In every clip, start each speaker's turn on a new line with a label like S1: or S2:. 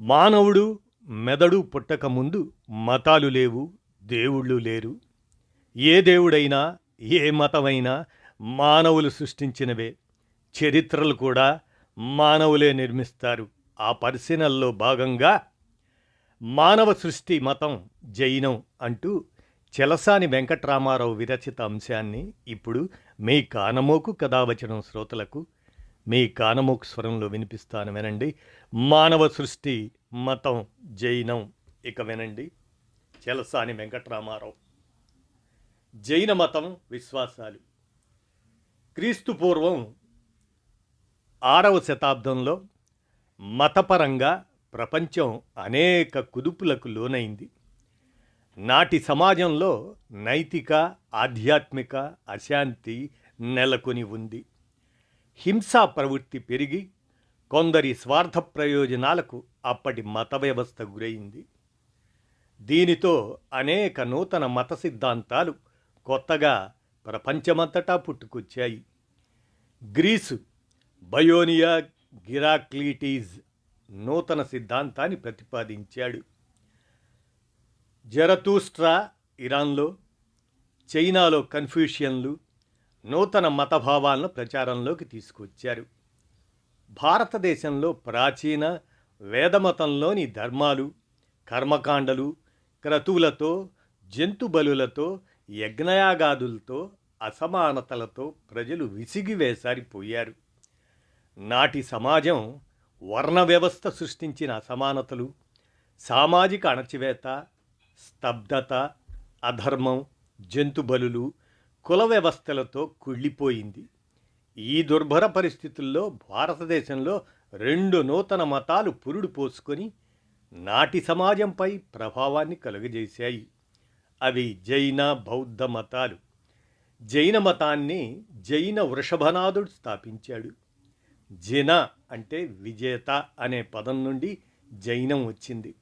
S1: మానవుడు మెదడు పుట్టక ముందు మతాలు లేవు దేవుళ్ళు లేరు. ఏ దేవుడైనా ఏ మతమైనా మానవులు సృష్టించినవే. చరిత్రలు కూడా మానవులే నిర్మిస్తారు. ఆ పరిశీలనలో భాగంగా మానవ సృష్టి మతం జైనం అంటూ చెలసాని వెంకట్రామారావు విరచిత అంశాన్ని ఇప్పుడు మీ కానమోకు కథావచనం శ్రోతలకు మీ కానమోక్ స్వరంలో వినిపిస్తాను వినండి. మానవ సృష్టి మతం జైనం. ఇక వినండి. చెలసాని వెంకట్రామారావు. జైన మతం విశ్వాసాలు. క్రీస్తు పూర్వం ఆరవ శతాబ్దంలో మతపరంగా ప్రపంచం అనేక కుదుపులకు లోనైంది. నాటి సమాజంలో నైతిక ఆధ్యాత్మిక అశాంతి నెలకొని ఉంది. హింసా ప్రవృత్తి పెరిగి కొందరి స్వార్థ ప్రయోజనాలకు అప్పటి మత వ్యవస్థ గురైంది. దీనితో అనేక నూతన మత సిద్ధాంతాలు కొత్తగా ప్రపంచమంతటా పుట్టుకొచ్చాయి. గ్రీసు బయోనియా గిరాక్లీటీజ్ నూతన సిద్ధాంతాన్ని ప్రతిపాదించాడు. జరతూస్ట్రా ఇరాన్లో చైనాలో కన్ఫ్యూషియన్లు నూతన మతభావాలను ప్రచారంలోకి తీసుకొచ్చారు. భారతదేశంలో ప్రాచీన వేదమతంలోని ధర్మాలు కర్మకాండలు క్రతువులతో జంతు బలులతో యజ్ఞయాగాదులతో అసమానతలతో ప్రజలు విసిగి వేసారిపోయారు నాటి సమాజం వర్ణ వ్యవస్థ సృష్టించిన అసమానతలు సామాజిక అణచివేత స్తబ్దత అధర్మం జంతు బలులు కుల వ్యవస్థలతో కుళ్ళిపోయింది. ఈ దుర్భర పరిస్థితుల్లో భారతదేశంలో రెండు నూతన మతాలు పురుడు పోసుకొని నాటి సమాజంపై ప్రభావాన్ని కలుగజేశాయి. అవి జైన బౌద్ధ మతాలు. జైన మతాన్ని జైన వృషభనాథుడు స్థాపించాడు. జిన అంటే విజేత అనే పదం నుండి జైనం వచ్చింది.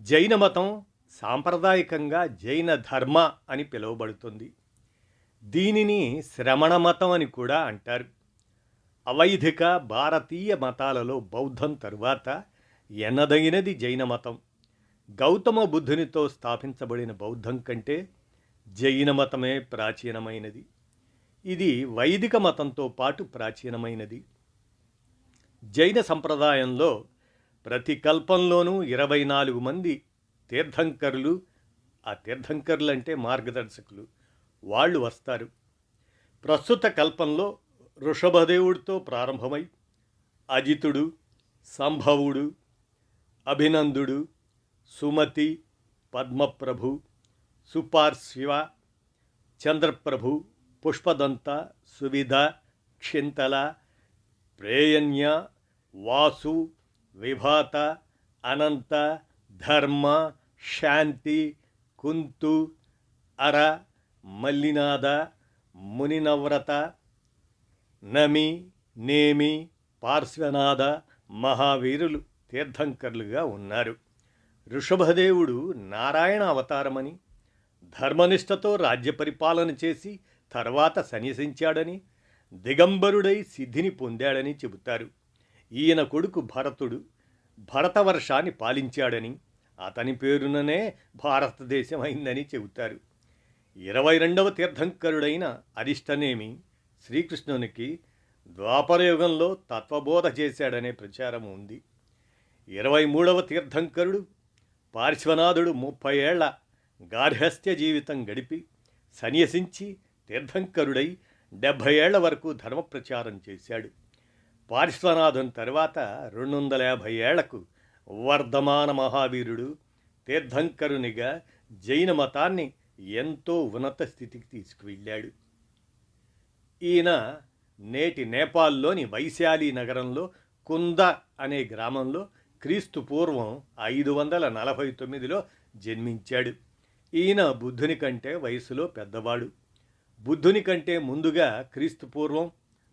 S1: జైన మతం సాంప్రదాయకంగా జైన ధర్మ అని పిలువబడుతుంది. దీనిని శ్రమణ మతం అని కూడా అంటారు. అవైధిక భారతీయ మతాలలో బౌద్ధం తరువాత ఎనదగినది జైన మతం. గౌతమ బుద్ధునితో స్థాపించబడిన బౌద్ధం కంటే జైన మతమే ప్రాచీనమైనది. ఇది వైదిక మతంతో పాటు ప్రాచీనమైనది. జైన సంప్రదాయంలో ప్రతి కల్పంలోనూ ఇరవై నాలుగు మంది తీర్థంకరులు ఆ తీర్థంకరులు అంటే మార్గదర్శకులు. వాళ్ళు వస్తారు. ప్రస్తుత కల్పంలో వృషభదేవుడితో ప్రారంభమై అజితుడు సంభవుడు అభినందుడు సుమతి పద్మప్రభు సుపార్శివ చంద్రప్రభు పుష్పదంత సువిధ క్షింతల ప్రేయన్య వాసు విభాత అనంత ధర్మ శాంతి కుంతు అర మల్లినాథ మునినవ్రత నమి నేమి పార్శ్వనాథ మహావీరులు తీర్థంకర్లుగా ఉన్నారు. ఋషభదేవుడు నారాయణ అవతారమని ధర్మనిష్టతో రాజ్య పరిపాలన చేసి తర్వాత సన్యసించాడని దిగంబరుడై సిద్ధిని పొందాడని చెబుతారు. ఈయన కొడుకు భరతుడు భరతవర్షాన్ని పాలించాడని అతని పేరుననే భారతదేశం అయిందని చెబుతారు. ఇరవై రెండవ తీర్థంకరుడైన అరిష్టనేమి శ్రీకృష్ణునికి ద్వాపరయుగంలో తత్వబోధ చేశాడనే ప్రచారం ఉంది. ఇరవై మూడవ తీర్థంకరుడు పార్శ్వనాథుడు ముప్పై ఏళ్ళ గార్హస్థ్య జీవితం గడిపి సన్యసించి తీర్థంకరుడై డెబ్భై ఏళ్ళ వరకు ధర్మ ప్రచారం చేశాడు. పార్శ్వనాథం తర్వాత రెండు వందల యాభై ఏళ్ళకు వర్ధమాన మహావీరుడు తీర్థంకరునిగా జైన మతాన్ని ఎంతో ఉన్నత స్థితికి తీసుకువెళ్ళాడు. ఈయన నేటి నేపాల్లోని వైశాలి నగరంలో కుంద అనే గ్రామంలో క్రీస్తు పూర్వం ఐదు వందల నలభై తొమ్మిదిలో జన్మించాడు. ఈయన బుద్ధుని కంటే వయసులో పెద్దవాడు. బుద్ధుని కంటే ముందుగా క్రీస్తు పూర్వం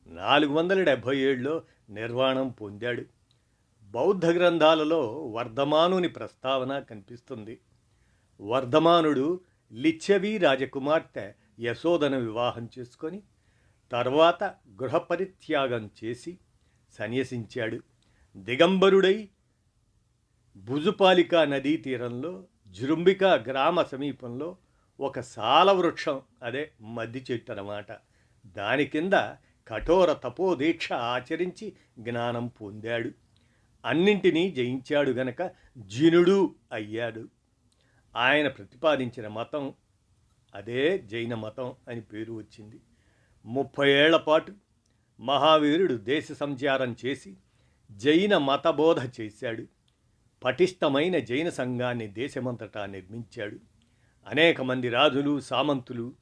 S1: నాలుగు వందల డెబ్భై ఏడులో నిర్వాణం పొందాడు. బౌద్ధ గ్రంథాలలో వర్ధమానుని ప్రస్తావన కనిపిస్తుంది. వర్ధమానుడు లిచ్చవి రాజకుమార్తె యశోదను వివాహం చేసుకొని తర్వాత గృహపరిత్యాగం చేసి సన్యసించాడు. దిగంబరుడై భుజుపాలికా నదీ తీరంలో జృంబిక గ్రామ సమీపంలో ఒక సాల వృక్షం అదే మద్ది చెట్టు అన్నమాట. దాని కింద కఠోర తపోదీక్ష ఆచరించి జ్ఞానం పొందాడు. అన్నింటినీ జయించాడు గనక జినుడు అయ్యాడు. ఆయన ప్రతిపాదించిన మతం అదే జైన మతం అని పేరు వచ్చింది. ముప్పై ఏళ్ళ పాటు మహావీరుడు దేశ సంచారం చేసి జైన మతబోధ చేశాడు. పటిష్టమైన జైన సంఘాన్ని దేశమంతటా నిర్మించాడు. అనేక మంది రాజులు సామంతులు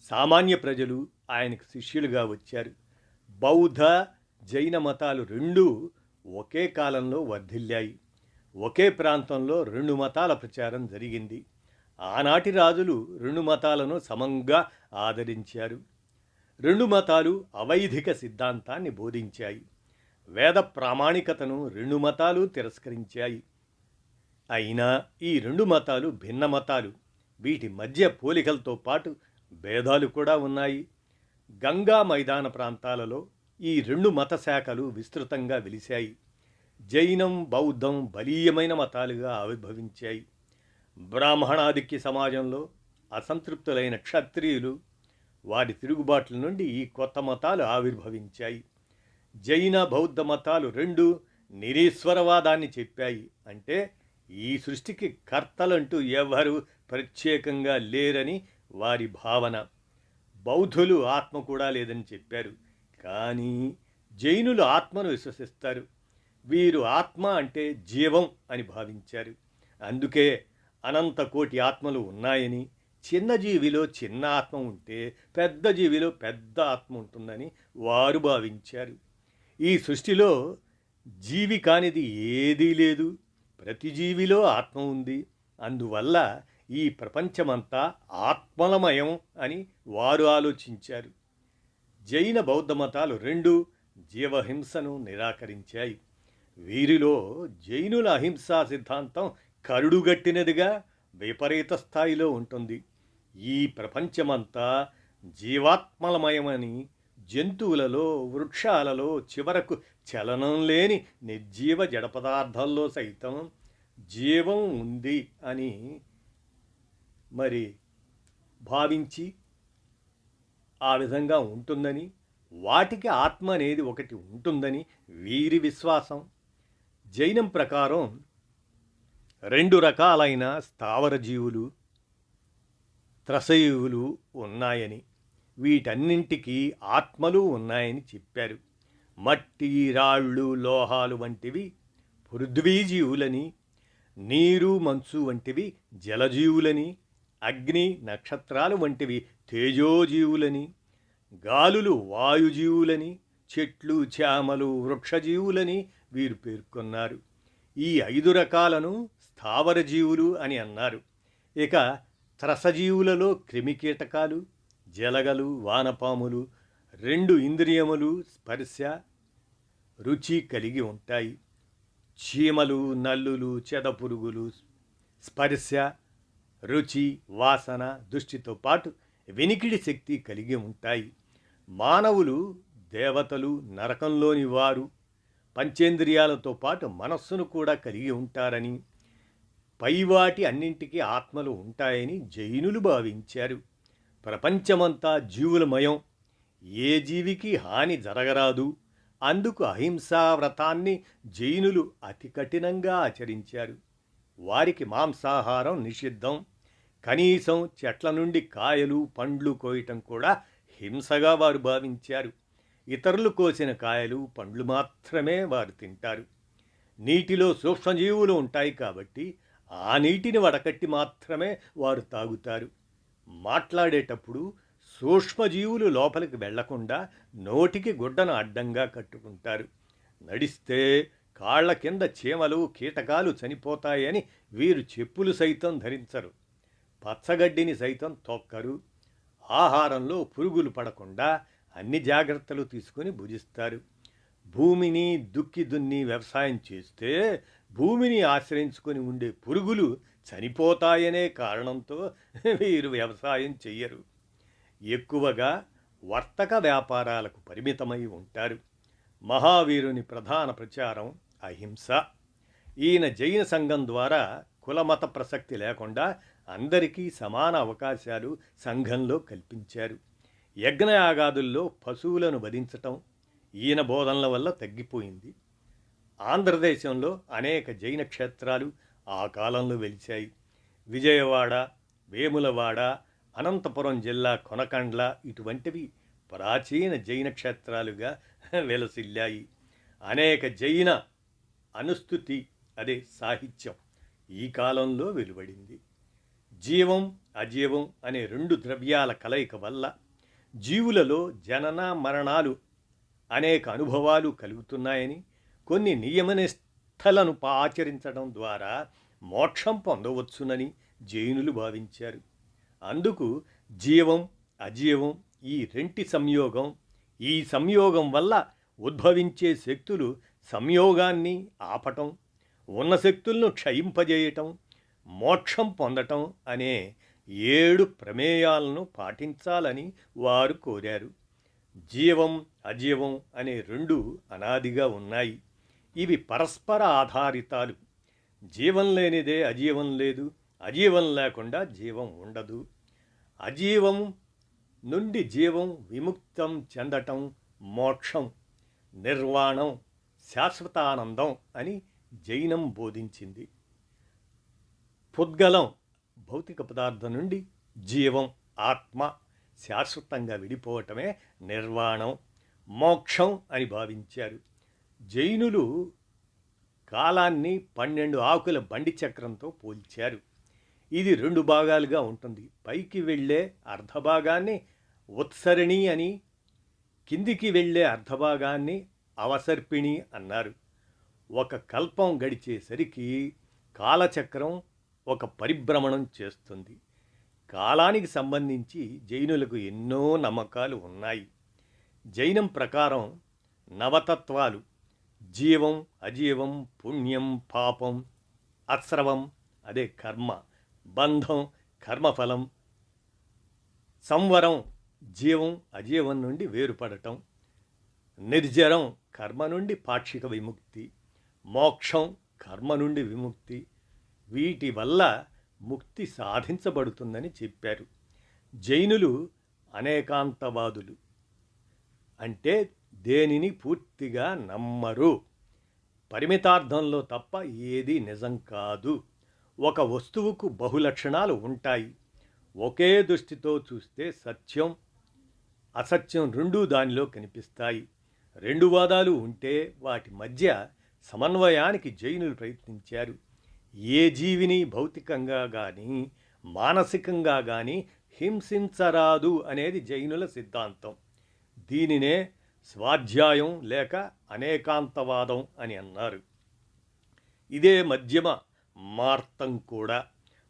S1: సామాన్య ప్రజలు ఆయనకు శిష్యులుగా వచ్చారు. బౌద్ధ జైన మతాలు రెండూ ఒకే కాలంలో వర్ధిల్లాయి. ఒకే ప్రాంతంలో రెండు మతాల ప్రచారం జరిగింది. ఆనాటి రాజులు రెండు మతాలను సమంగా ఆదరించారు. రెండు మతాలు అవైధిక సిద్ధాంతాన్ని బోధించాయి. వేద ప్రామాణికతను రెండు మతాలు తిరస్కరించాయి. అయినా ఈ రెండు మతాలు భిన్న మతాలు. వీటి మధ్య పోలికలతో పాటు భేదాలు కూడా ఉన్నాయి. గంగా మైదాన ప్రాంతాలలో ఈ రెండు మత శాఖలు విస్తృతంగా వెలిశాయి. జైనం బౌద్ధం బలీయమైన మతాలుగా ఆవిర్భవించాయి. బ్రాహ్మణాధిక్య సమాజంలో అసంతృప్తులైన క్షత్రియులు వారి తిరుగుబాట్ల నుండి ఈ కొత్త మతాలు ఆవిర్భవించాయి. జైన బౌద్ధ మతాలు రెండు నిరీశ్వరవాదాన్ని చెప్పాయి. అంటే ఈ సృష్టికి కర్తలంటూ ఎవరు ప్రత్యేకంగా లేరని వారి భావన. బౌద్ధులు ఆత్మ కూడా లేదని చెప్పారు. కానీ జైనులు ఆత్మను విశ్వసిస్తారు. వీరు ఆత్మ అంటే జీవం అని భావించారు. అందుకే అనంత కోటి ఆత్మలు ఉన్నాయని చిన్న జీవిలో చిన్న ఆత్మ ఉంటే పెద్ద జీవిలో పెద్ద ఆత్మ ఉంటుందని వారు భావించారు. ఈ సృష్టిలో జీవి కానిది ఏదీ లేదు. ప్రతి జీవిలో ఆత్మ ఉంది. అందువల్ల ఈ ప్రపంచమంతా ఆత్మలమయం అని వారు ఆలోచించారు. జైన బౌద్ధ మతాలు రెండు జీవహింసను నిరాకరించాయి. వీరిలో జైనుల అహింసా సిద్ధాంతం కరుడుగట్టినదిగా విపరీత స్థాయిలో ఉంటుంది. ఈ ప్రపంచమంతా జీవాత్మలమయమని జంతువులలో వృక్షాలలో చివరకు చలనం లేని నిర్జీవ జడ పదార్థాల్లో సైతం జీవం ఉంది అని మరి భావించి ఆ విధంగా ఉంటుందని వాటికి ఆత్మ అనేది ఒకటి ఉంటుందని వీరి విశ్వాసం. జైనం ప్రకారం రెండు రకాలైన స్థావర జీవులు త్రసయువులు ఉన్నాయని వీటన్నింటికీ ఆత్మలు ఉన్నాయని చెప్పారు. మట్టి రాళ్ళు లోహాలు వంటివి పృథ్వీజీవులని నీరు మంచు వంటివి జలజీవులని అగ్ని నక్షత్రాలు వంటివి తేజోజీవులని గాలులు వాయుజీవులని చెట్లు చేమలు వృక్షజీవులని వీరు పేర్కొన్నారు. ఈ ఐదు రకాలను స్థావర జీవులు అని అన్నారు. ఇక త్రసజీవులలో క్రిమికీటకాలు జలగలు వానపాములు రెండు ఇంద్రియములు స్పర్శ రుచి కలిగి ఉంటాయి. చీమలు నల్లులు చెదపురుగులు స్పర్శ రుచి వాసన దృష్టితో పాటు వినికిడి శక్తి కలిగి ఉంటాయి. మానవులు దేవతలు నరకంలోని వారు. పంచేంద్రియాలతో పాటు మనస్సును కూడా కలిగి ఉంటారని పైవాటి అన్నింటికీ ఆత్మలు ఉంటాయని జైనులు భావించారు. ప్రపంచమంతా జీవులమయం. ఏ జీవికి హాని జరగరాదు. అందుకు అహింసా వ్రతాన్ని జైనులు అతి కఠినంగా ఆచరించారు. వారికి మాంసాహారం నిషిద్ధం. కనీసం చెట్ల నుండి కాయలు పండ్లు కోయటం కూడా హింసగా వారు భావించారు. ఇతరులు కోసిన కాయలు పండ్లు మాత్రమే వారు తింటారు. నీటిలో సూక్ష్మజీవులు ఉంటాయి కాబట్టి ఆ నీటిని వడకట్టి మాత్రమే వారు తాగుతారు. మాట్లాడేటప్పుడు సూక్ష్మజీవులు లోపలికి వెళ్ళకుండా నోటికి గుడ్డను అడ్డంగా కట్టుకుంటారు. నడిస్తే కాళ్ళ కింద చీమలు కీటకాలు చనిపోతాయని వీరు చెప్పులు సైతం ధరించరు. పచ్చగడ్డిని సైతం తొక్కరు. ఆహారంలో పురుగులు పడకుండా అన్ని జాగ్రత్తలు తీసుకొని భుజిస్తారు. భూమిని దుక్కి దున్ని వ్యవసాయం చేస్తే భూమిని ఆశ్రయించుకొని ఉండే పురుగులు చనిపోతాయనే కారణంతో వీరు వ్యవసాయం చెయ్యరు. ఎక్కువగా వర్తక వ్యాపారాలకు పరిమితమై ఉంటారు. మహావీరుని ప్రధాన ప్రచారం అహింస. ఈయన జైన సంఘం ద్వారా కులమత ప్రసక్తి లేకుండా అందరికీ సమాన అవకాశాలు సంఘంలో కల్పించారు. యజ్ఞయాగాదుల్లో పశువులను వధించటం ఈయన బోధనల వల్ల తగ్గిపోయింది. ఆంధ్రదేశంలో అనేక జైన క్షేత్రాలు ఆ కాలంలో వెలిచాయి. విజయవాడ వేములవాడ అనంతపురం జిల్లా కొనకండ్ల ఇటువంటివి ప్రాచీన జైన క్షేత్రాలుగా వెలసిల్లాయి. అనేక జైన అనుస్థుతి అదే సాహిత్యం ఈ కాలంలో వెలువడింది. జీవం అజీవం అనే రెండు ద్రవ్యాల కలయిక వల్ల జీవులలో జనన మరణాలు అనేక అనుభవాలు కలుగుతున్నాయని కొన్ని నియమనిష్టలను ఆచరించడం ద్వారా మోక్షం పొందవచ్చునని జైనులు భావించారు. అందుకు జీవం అజీవం ఈ రెంటి సంయోగం ఈ సంయోగం వల్ల ఉద్భవించే శక్తులు సంయోగాన్ని ఆపటం ఉన్న శక్తులను క్షయింపజేయటం మోక్షం పొందటం అనే ఏడు ప్రమేయాలను పాటించాలని వారు కోరారు. జీవం అజీవం అనే రెండు అనాదిగా ఉన్నాయి. ఇవి పరస్పర ఆధారితాలు. జీవం లేనిదే అజీవం లేదు. అజీవం లేకుండా జీవం ఉండదు. అజీవం నుండి జీవం విముక్తం చెందటం మోక్షం నిర్వాణం శాశ్వతానందం అని జైనం బోధించింది. పుద్గలం భౌతిక పదార్థం నుండి జీవం ఆత్మ శాశ్వతంగా విడిపోవటమే నిర్వాణం మోక్షం అని భావించారు. జైనులు కాలాన్ని పన్నెండు ఆకుల బండి చక్రంతో పోల్చారు. ఇది రెండు భాగాలుగా ఉంటుంది. పైకి వెళ్ళే అర్ధభాగాన్ని ఉత్సరిణి అని కిందికి వెళ్ళే అర్ధభాగాన్ని అవసర్పిణి అన్నారు. ఒక కల్పం గడిచేసరికి కాలచక్రం ఒక పరిభ్రమణం చేస్తుంది. కాలానికి సంబంధించి జైనులకు ఎన్నో నమ్మకాలు ఉన్నాయి. జైనం ప్రకారం నవతత్వాలు జీవం అజీవం పుణ్యం పాపం అశ్రవం అదే కర్మ బంధం కర్మఫలం సంవరం జీవం అజీవం నుండి వేరుపడటం నిర్జరం కర్మ నుండి పాక్షిక విముక్తి మోక్షం కర్మ నుండి విముక్తి వీటి వల్ల ముక్తి సాధించబడుతుందని చెప్పారు. జైనులు అనేకాంతవాదులు. అంటే దేనిని పూర్తిగా నమ్మరు. పరిమితార్థంలో తప్ప ఏది నిజం కాదు. ఒక వస్తువుకు బహులక్షణాలు ఉంటాయి. ఒకే దృష్టితో చూస్తే సత్యం అసత్యం రెండూ దానిలో కనిపిస్తాయి. రెండు వాదాలు ఉంటే వాటి మధ్య సమన్వయానికి జైనులు ప్రయత్నించారు. ఏ జీవిని భౌతికంగా కానీ మానసికంగా కానీ హింసించరాదు అనేది జైనుల సిద్ధాంతం. దీనినే స్వాధ్యాయం లేక అనేకాంతవాదం అని అన్నారు. ఇదే మధ్యమ మార్తం కూడా.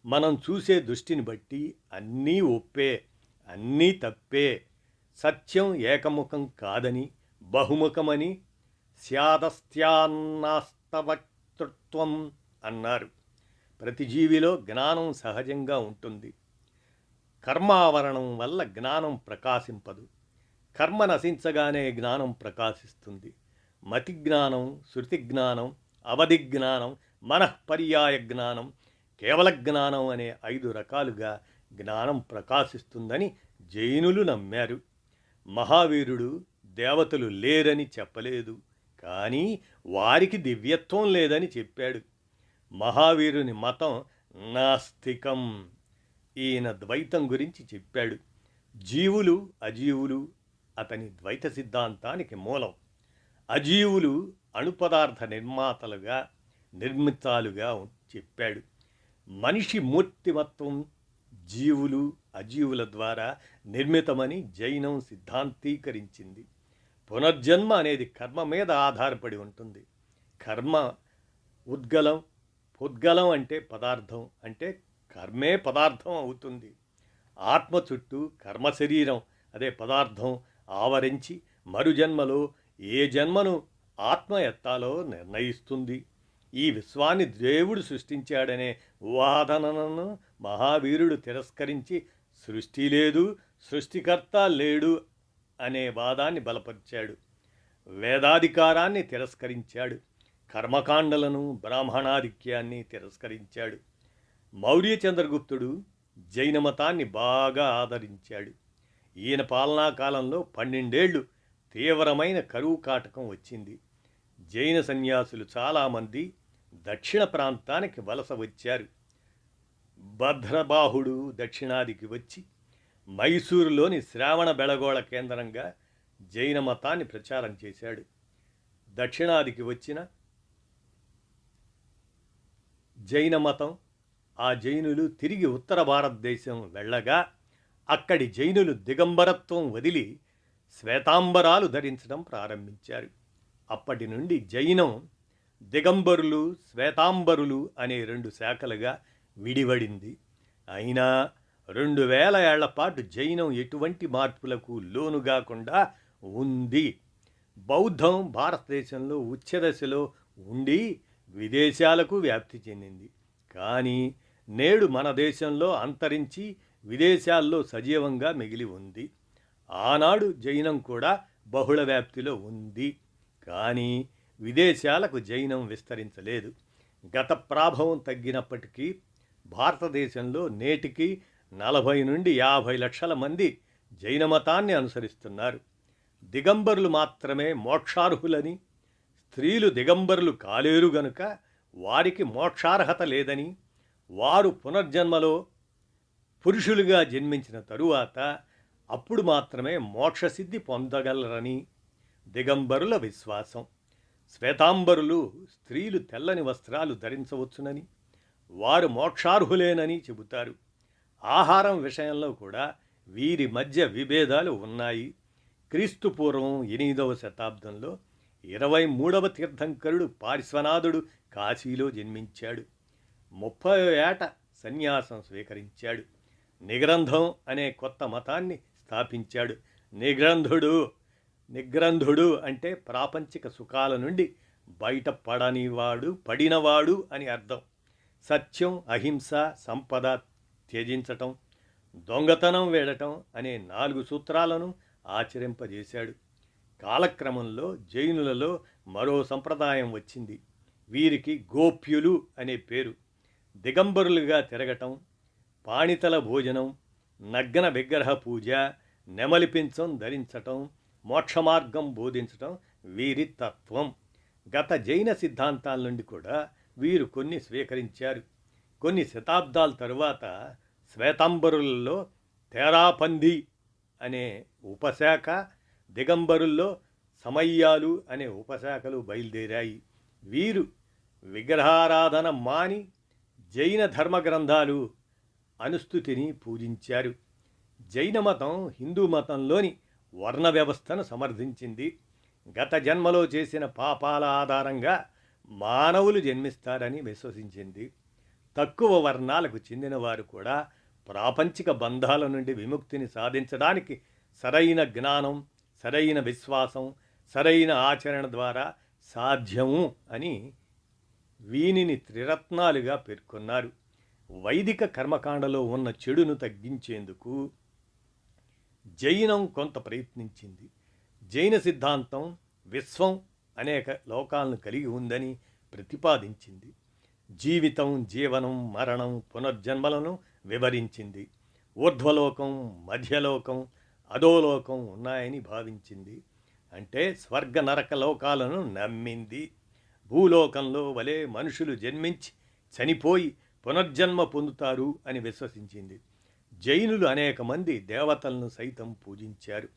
S1: మనం చూసే దృష్టిని బట్టి అన్నీ ఒప్పే అన్నీ తప్పే. సత్యం ఏకముఖం కాదని బహుముఖమని స్యాదస్త్యాన్నాస్తవక్తృత్వం అన్నారు. ప్రతి జీవిలో జ్ఞానం సహజంగా ఉంటుంది. కర్మావరణం వల్ల జ్ఞానం ప్రకాశింపదు. కర్మ నశించగానే జ్ఞానం ప్రకాశిస్తుంది. మతి జ్ఞానం శృతి జ్ఞానం అవధి జ్ఞానం మనఃపర్యాయ జ్ఞానం కేవల జ్ఞానం అనే ఐదు రకాలుగా జ్ఞానం ప్రకాశిస్తుందని జైనులు నమ్మారు. మహావీరుడు దేవతలు లేరని చెప్పలేదు. కానీ వారికి దివ్యత్వం లేదని చెప్పాడు. మహావీరుని మతం నాస్తికం. ఈయన ద్వైతం గురించి చెప్పాడు. జీవులు అజీవులు అతని ద్వైత సిద్ధాంతానికి మూలం. అజీవులు అణుపదార్థ నిర్మాతలుగా నిర్మితాలుగా చెప్పాడు. మనిషి మూర్తిమత్వం జీవులు అజీవుల ద్వారా నిర్మితమని జైనం సిద్ధాంతీకరించింది. పునర్జన్మ అనేది కర్మ మీద ఆధారపడి ఉంటుంది. కర్మ ఉద్గలం పొద్గలం అంటే పదార్థం అంటే కర్మే పదార్థం అవుతుంది. ఆత్మ చుట్టూ కర్మ శరీరం అదే పదార్థం ఆవరించి మరుజన్మలో ఏ జన్మను ఆత్మ ఎత్తాలో నిర్ణయిస్తుంది. ఈ విశ్వాన్ని దేవుడు సృష్టించాడనే వాదనను మహావీరుడు తిరస్కరించి సృష్టి లేదు సృష్టికర్త లేడు అనే వాదాన్ని బలపరిచాడు. వేదాధికారాన్ని తిరస్కరించాడు. కర్మకాండలను బ్రాహ్మణాధిక్యాన్ని తిరస్కరించాడు. మౌర్య చంద్రగుప్తుడు జైన మతాన్ని బాగా ఆదరించాడు. ఈయన పాలనా కాలంలో పన్నెండేళ్ళు తీవ్రమైన కరువు కాటకం వచ్చింది. జైన సన్యాసులు చాలామంది దక్షిణ ప్రాంతానికి వలస వచ్చారు. భద్రబాహుడు దక్షిణాదికి వచ్చి మైసూరులోని శ్రావణ బెళగోళ కేంద్రంగా జైన మతాన్ని ప్రచారం చేశాడు. దక్షిణాదికి వచ్చిన జైన మతం ఆ జైనులు తిరిగి ఉత్తర భారతదేశం వెళ్ళగా అక్కడి జైనులు దిగంబరత్వం వదిలి శ్వేతాంబరాలు ధరించడం ప్రారంభించారు. అప్పటి నుండి జైనం దిగంబరులు శ్వేతాంబరులు అనే రెండు శాఖలుగా విడివడింది. అయినా రెండు వేల ఏళ్ళ పాటు జైనం ఎటువంటి మార్పులకు లోను కాకుండా ఉంది. బౌద్ధం భారతదేశంలో ఉచ్చదశలో ఉండి విదేశాలకు వ్యాప్తి చెందింది. కానీ నేడు మన దేశంలో అంతరించి విదేశాల్లో సజీవంగా మిగిలి ఉంది. ఆనాడు జైనం కూడా బహుళ వ్యాప్తిలో ఉంది. కానీ విదేశాలకు జైనం విస్తరించలేదు. గత ప్రాభవం తగ్గినప్పటికీ భారతదేశంలో నేటికి నలభై నుండి యాభై లక్షల మంది జైన మతాన్ని అనుసరిస్తున్నారు. దిగంబరులు మాత్రమే మోక్షార్హులని స్త్రీలు దిగంబరులు కాలేరు గనుక వారికి మోక్షార్హత లేదని వారు పునర్జన్మలో పురుషులుగా జన్మించిన తరువాత అప్పుడు మాత్రమే మోక్షసిద్ధి పొందగలరని దిగంబరుల విశ్వాసం. శ్వేతాంబరులు స్త్రీలు తెల్లని వస్త్రాలు ధరించవచ్చునని వారు మోక్షార్హులేనని చెబుతారు. ఆహారం విషయంలో కూడా వీరి మధ్య విభేదాలు ఉన్నాయి. క్రీస్తుపూర్వం ఎనిమిదవ శతాబ్దంలో ఇరవై మూడవ తీర్థంకరుడు పార్శ్వనాథుడు కాశీలో జన్మించాడు. ముప్పై ఏట సన్యాసం స్వీకరించాడు. నిగ్రంథం అనే కొత్త మతాన్ని స్థాపించాడు. నిగ్రంథుడు నిగ్రంథుడు అంటే ప్రాపంచిక సుఖాల నుండి బయటపడనివాడు పడినవాడు అని అర్థం. సత్యం అహింస సంపద త్యజించటం దొంగతనం వేడటం అనే నాలుగు సూత్రాలను ఆచరింపజేశాడు. కాలక్రమంలో జైనులలో మరో సంప్రదాయం వచ్చింది. వీరికి గోప్యులు అనే పేరు. దిగంబరులుగా తిరగటం పాణితల భోజనం నగ్గన విగ్రహ పూజ నెమలిపించం ధరించటం మోక్షమార్గం బోధించటం వీరి తత్వం. గత జైన సిద్ధాంతాల నుండి కూడా వీరు కొన్ని స్వీకరించారు. కొన్ని శతాబ్దాల తరువాత శ్వేతాంబరులలో తేరాపంది అనే ఉపశాఖ దిగంబరుల్లో సమయ్యాలు అనే ఉపశాఖలు బయలుదేరాయి. వీరు విగ్రహారాధన మాని జైన ధర్మ గ్రంథాలు అనుస్థుతిని పూజించారు. జైన మతం హిందూ మతంలోని వర్ణ వ్యవస్థను సమర్థించింది. గత జన్మలో చేసిన పాపాల ఆధారంగా మానవులు జన్మిస్తారని విశ్వసించింది. తక్కువ వర్ణాలకు చెందినవారు కూడా ప్రాపంచిక బంధాల నుండి విముక్తిని సాధించడానికి సరైన జ్ఞానం సరైన విశ్వాసం సరైన ఆచరణ ద్వారా సాధ్యము అని వీనిని త్రిరత్నాలుగా పేర్కొన్నారు. వైదిక కర్మకాండలో ఉన్న చెడును తగ్గించేందుకు జైనం కొంత ప్రయత్నించింది. జైన సిద్ధాంతం విశ్వం అనేక లోకాలను కలిగి ఉందని ప్రతిపాదించింది. జీవితం జీవనం మరణం పునర్జన్మలను వివరించింది. ఊర్ధ్వలోకం మధ్యలోకం అధోలోకం ఉన్నాయని భావించింది. అంటే స్వర్గ నరక లోకాలను నమ్మింది. భూలోకంలో వలె మనుషులు జన్మించి చనిపోయి పునర్జన్మ పొందుతారు అని విశ్వసించింది. జైనులు అనేక మంది దేవతలను సైతం పూజించారు.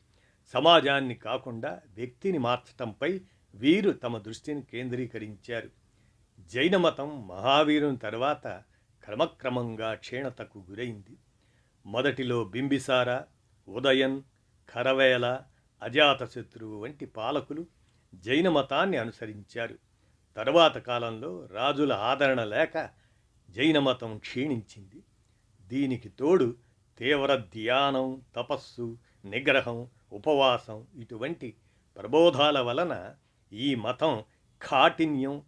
S1: సమాజాన్ని కాకుండా వ్యక్తిని మార్చటంపై వీరు తమ దృష్టిని కేంద్రీకరించారు. జైన మతం మహావీరుని తర్వాత క్రమక్రమంగా క్షీణతకు గురైంది. మొదటిలో బింబిసార ఉదయన్ ఖరవేల అజాతశత్రువు వంటి పాలకులు జైన మతాన్ని అనుసరించారు. తరువాత కాలంలో రాజుల ఆదరణ లేక జైన మతం క్షీణించింది. దీనికి తోడు తీవ్ర ధ్యానం తపస్సు నిగ్రహం ఉపవాసం ఇటువంటి ప్రబోధాల వలన ఈ మతం కాఠిన్యం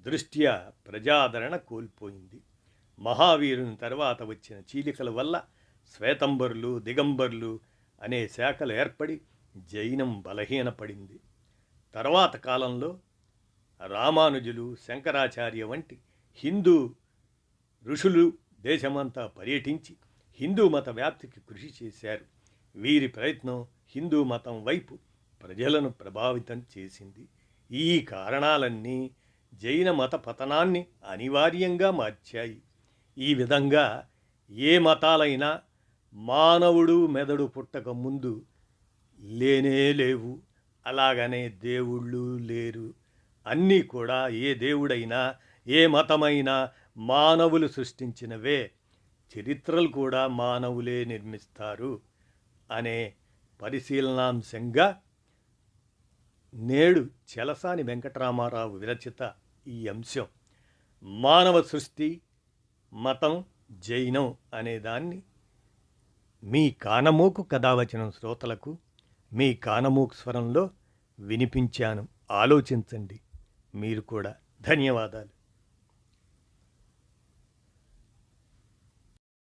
S1: దృష్ట్యా ప్రజాదరణ కోల్పోయింది. మహావీరుని తర్వాత వచ్చిన చీలికల వల్ల శ్వేతంబరులు దిగంబరులు అనే శాఖలు ఏర్పడి జైనం బలహీనపడింది. తర్వాత కాలంలో రామానుజులు శంకరాచార్య వంటి హిందూ ఋషులు దేశమంతా పర్యటించి హిందూ మత వ్యాప్తికి కృషి చేశారు. వీరి ప్రయత్నం హిందూ మతం వైపు ప్రజలను ప్రభావితం చేసింది. ఈ కారణాలన్నీ జైన మత పతనాన్ని అనివార్యంగా మార్చాయి. ఈ విధంగా ఏ మతాలైనా మానవుడు మెదడు పుట్టక ముందు లేనే లేవు అలాగనే దేవుళ్ళు లేరు. అన్నీ కూడా ఏ దేవుడైనా ఏ మతమైనా మానవులు సృష్టించినవే. చరిత్రలు కూడా మానవులే నిర్మిస్తారు అనే పరిశీలనాంశంగా నేడు చెలసాని వెంకటరామారావు విరచిత ఈ అంశం. మానవ సృష్టి మతం జైనం అనే దాన్ని మీ కానమోకు కథావచనం శ్రోతలకు మీ కానమోకు స్వరంలో వినిపించాను. ఆలోచించండి. మీరు కూడా ధన్యవాదాలు.